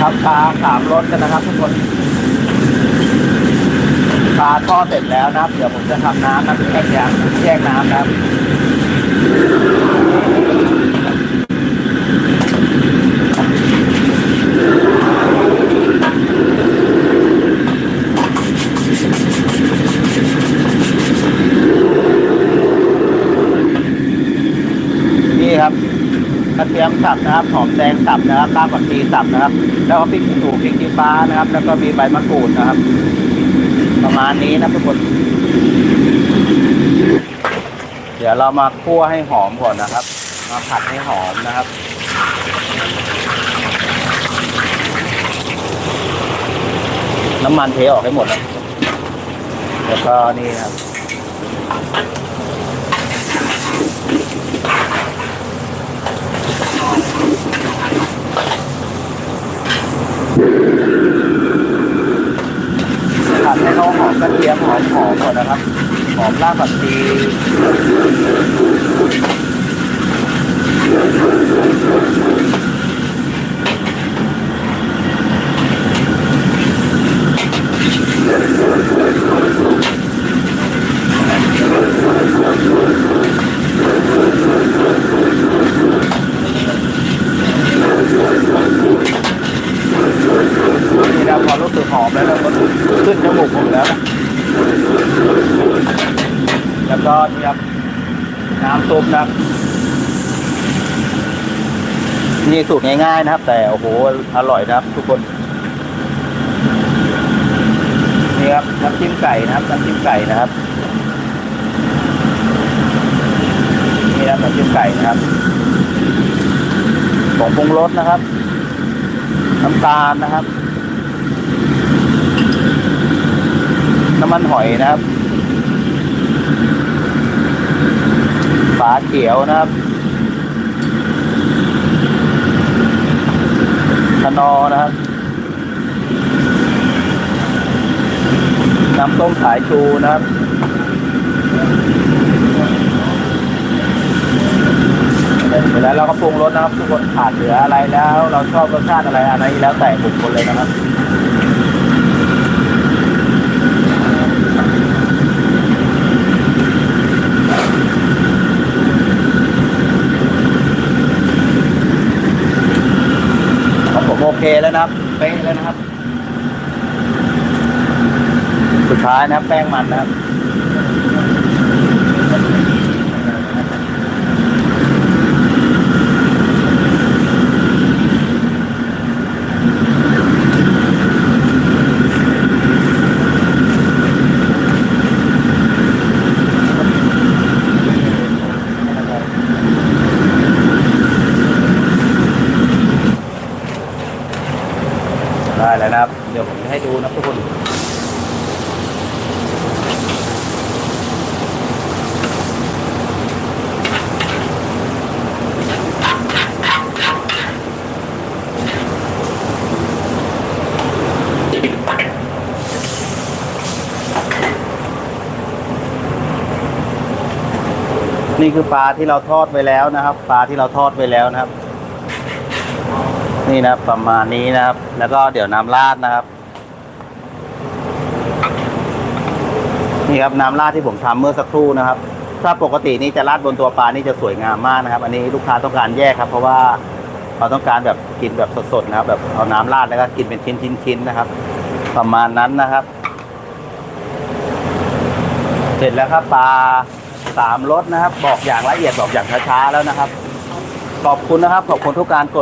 ครับปลาสามรสกันนะครับทุกคนปลาทอดเสร็จแล้วนะครับ เดี๋ยวผมจะทำน้ำนะแยกน้ำแยกน้ำนะครับ นี่ครับกระ เทียมสับนะครับหอมแดงสับนะครับรากผักชีสับนะครับ แล้วก็พริกขี้หนูพริกขี้ฟ้านะครับ แล้วก็มีใบมะกรูดนะครับ ประมาณนี้นะทุกคน เดี๋ยวเรามาคั่วให้หอมก่อนนะครับ มาผัดให้หอมนะครับน้ำมันเทออกให้หมดนะแล้วก็นี่นะครับ ผัดให้เขาหอมกระเทียม หอมก่อนนะครับ หอมรากผักชีนี่นะพอรู้สึกหอมแล้วเราก็ขึ้นจมูกผมแล้วนะ แล้วก็นี่ครับน้ำซุปนะครับนี่สูตรง่ายๆนะครับ แต่โอ้โหอร่อยนะครับ ทุกคนนี่ครับน้ำจิ้มไก่นะครับน้ำจิ้มไก่นะครับนี่นะครับน้ำจิ้มไก่นะครับของปรุงรสนะครับน้ำตาลนะครับ น้ำ มันหอยนะครับ ฝาเขียวนะครับคนอนะครับน้ำส้มสายชูนะครับเสร็จแล้วเราก็ปรุงรสนะครับ ทุกคนขาดเหลืออะไรแล้ว เราชอบรสชาติอะไรอะไรแล้วแต่บุคคลเลยนะครับ ของผมโอ เคแล้วนะครับเป๊ะแล้วนะครับ สุดท้ายนะครับ แป้งมันนะครับ ได้แล้วนะครับ เดี๋ยวผมจะให้ดูนะทุกคนนี่คือปลาที่เราทอดไว้แล้วนะครับ ปลาที่เราทอดไว้แล้วนะครับ นี่นะประมาณนี้นะครับ แล้วก็เดี๋ยวน้ำราดนะครับ นี่ครับน้ำราดที่ผมทำเมื่อสักครู่นะครับ ถ้าปกตินี่จะราดบนตัวปลานี่จะสวยงามมากนะครับ อันนี้ลูกค้าต้องการแยกครับ เพราะว่าเขาต้องการแบบกินแบบสดๆนะครับ แบบเอาน้ำราดแล้วก็กินเป็นชิ้นๆๆนะครับ ประมาณนั้นนะครับ เสร็จแล้วครับปลาสามรสนะครับ บอกอย่างละเอียดบอกอย่างช้าๆแล้วนะครับ ขอบคุณนะครับขอบคุณทุกการกด